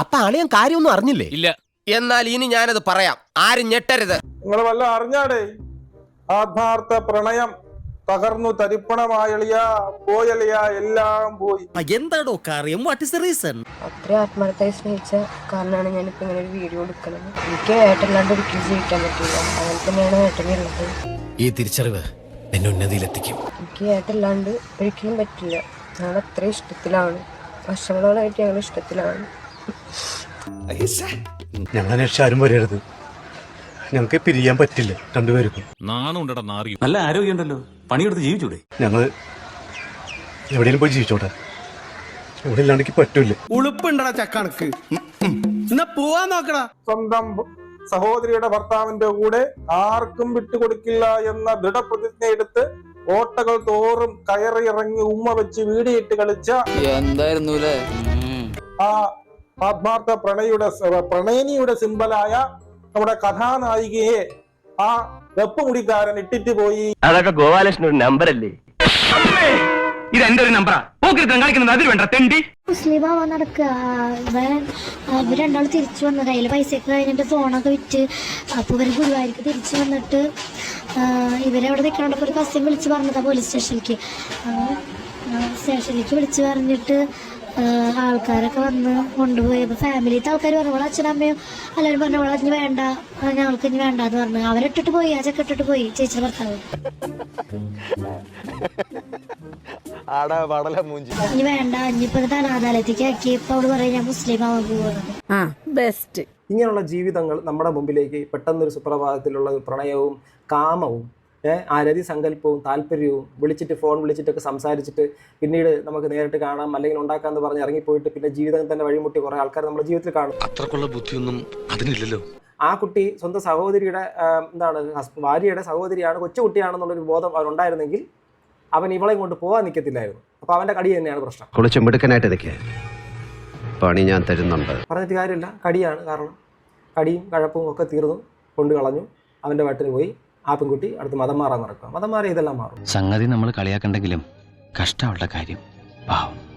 അപ്പൊ അളിയൻ കാര്യമൊന്നും അറിഞ്ഞില്ലേ? ഇല്ല. എന്നാൽ ഇനി ഞാനത് പറയാം. ആരും ഞെട്ടരുത്. നിങ്ങൾ വല്ല അറിഞ്ഞാടേ? ആത്മാർത്ഥ പ്രണയം തകർന്നു തരിപ്പണമായളിയ പോയളിയ എല്ലാം പോയി. എന്താടോ കാര്യം? വാട്ട് ഇസ് ദ റീസൺ അത്രയും ആത്മാർത്ഥമായി സ്നേഹിച്ച കാരണമാണ് ഞാനിപ്പോ ഇങ്ങനെ ഒരു വീഡിയോ എടുക്കുന്നത്. എനിക്ക് ഏട്ടല്ലാണ്ട് ഒരിക്കലും ജീവിക്കാൻ പറ്റില്ല അങ്ങനെ തന്നെയാണ് ഏട്ടനുള്ളത് ഈ തിരിച്ചറിവ് എന്നെ ഉന്നതിയിലെത്തിക്കും. എനിക്ക് ഏട്ടല്ലാണ്ട് ഒരിക്കലും പറ്റില്ല ഞങ്ങൾ അത്ര ഇഷ്ടത്തിലാണ്. വർഷങ്ങളോളായിട്ട് ഞങ്ങൾ ഇഷ്ടത്തിലാണ്. ഞങ്ങൾ അന്വേഷിച്ച് ആരും വരരുത്. ഞങ്ങൾക്ക് പിരിയാൻ പറ്റില്ല രണ്ടുപേർക്കും. നാണുണ്ടടാ നാറി നല്ല ആരോഗ്യമുണ്ടല്ലോ. പണിയെടുത്ത് ജീവിച്ചൂടെ? ഞങ്ങൾ എവിടെയും പോയി ജീവിച്ചോട്ടെ. ഇവിടെ ഇല്ലാണ്ടെങ്കിൽ പറ്റൂല ഉളുപ്പുണ്ടടാ ചക്കണക്ക്. എന്നാ പോവാൻ നോക്കടാ. സ്വന്തം സഹോദരിയുടെ ഭർത്താവിന്റെ കൂടെ ആർക്കും വിട്ടുകൊടുക്കില്ല എന്ന ദൃഢപ്രതിജ്ഞ എടുത്ത് ഓട്ടകൾ തോറും കയറി ഇറങ്ങി ഉമ്മ വെച്ച് വീടിയിട്ട് കളിച്ച എന്തായിരുന്നു ആ ആത്മാർത്ഥ പ്രണയുടെ പ്രണയിനിയുടെ സിമ്പലായ നമ്മുടെ കഥാനായികയെ ആ വെപ്പുമുടിക്കാരൻ ഇട്ടിട്ട് പോയി. അതൊക്കെ ഗോപാലകൃഷ്ണൻ ഒരു നമ്പർ അല്ലേ ഇത് എന്റെ ഒരു നമ്പറാ? പോക്കിരുത്തം കാണിക്കുന്നത് അതിൽ വേണ്ട തെണ്ടി. മുസ്ലിം ആവാൻ നടക്കുക. ഇവൻ ഇവർ രണ്ടാൾ തിരിച്ചു വന്നു കയ്യിൽ പൈസയൊക്കെ കഴിഞ്ഞിട്ട് ഫോണൊക്കെ വിറ്റ് അപ്പോൾ ഇവർ ഗുരുവായൂർക്ക് തിരിച്ചു വന്നിട്ട് ഇവരവിടെ നിൽക്കണോണ്ടപ്പോൾ ഒരു കസ്റ്റം വിളിച്ച് പറഞ്ഞതാ പോലീസ് സ്റ്റേഷനിലേക്ക് സ്റ്റേഷനിലേക്ക് വിളിച്ച് പറഞ്ഞിട്ട് ആൾക്കാരൊക്കെ വന്ന് കൊണ്ടുപോയി അപ്പൊ ഫാമിലിത്തെ ആൾക്കാർ പറഞ്ഞു അവളെ അച്ഛനമ്മയും എല്ലാവരും പറഞ്ഞു അവളെ ഇനി വേണ്ട ഞങ്ങൾക്ക് ഇനി വേണ്ട എന്ന് പറഞ്ഞു അവരിട്ടിട്ട് പോയി ആ ചെക്ക ഇട്ടിട്ട് പോയി ചേച്ചിയുടെ ഭർത്താവ്. ഇനി വേണ്ട ഇനിയിപ്പോ അനാഥാലയത്തേക്ക് ആക്കി ഇപ്പൊ അവൾ പറയും ഞാൻ മുസ്ലിം ആവാൻ പോവാണ്. ഇങ്ങനെയുള്ള ജീവിതങ്ങൾ നമ്മുടെ മുമ്പിലേക്ക് പെട്ടെന്നൊരു സുപ്രഭാതത്തിലുള്ള പ്രണയവും കാമവും ആരതി സങ്കല്പവും താല്പര്യവും വിളിച്ചിട്ട് ഫോൺ വിളിച്ചിട്ടൊക്കെ സംസാരിച്ചിട്ട് പിന്നീട് നമുക്ക് നേരിട്ട് കാണാം അല്ലെങ്കിൽ ഉണ്ടാക്കാന്ന് പറഞ്ഞ് ഇറങ്ങിപ്പോയിട്ട് പിന്നെ ജീവിതം തന്നെ വഴിമുട്ടി കുറേ ആൾക്കാർ നമ്മുടെ ജീവിതത്തിൽ കാണും. അത്രക്കുള്ള ബുദ്ധിയൊന്നും അതിനില്ലല്ലോ. ആ കുട്ടി സ്വന്തം സഹോദരിയുടെ എന്താണ് ഭാര്യയുടെ സഹോദരിയാണ് കൊച്ചുകുട്ടിയാണെന്നുള്ളൊരു ബോധം അവരുണ്ടായിരുന്നെങ്കിൽ അവൻ ഇവളെ കൊണ്ട് പോകാൻ നിൽക്കത്തില്ലായിരുന്നു അപ്പോൾ അവന്റെ കടി തന്നെയാണ് പ്രശ്നം. കുളിച്ച് മിടുക്കനായിട്ട് നിൽക്കേ. പണി ഞാൻ തരുന്നുണ്ട്. പറഞ്ഞിട്ട് കാര്യമില്ല. കടിയാണ് കാരണം. കടിയും കഴപ്പും ഒക്കെ തീർന്നു. കൊണ്ടു കളഞ്ഞു. അവന്റെ വീട്ടിൽ പോയി. ആ പെൺകുട്ടി അടുത്ത് മതം മാറാൻ നടക്കുക മതം മാറി ഇതെല്ലാം മാറും. സംഗതി നമ്മൾ കളിയാക്കണ്ടെങ്കിലും കഷ്ടമുള്ള കാര്യം. പാവം.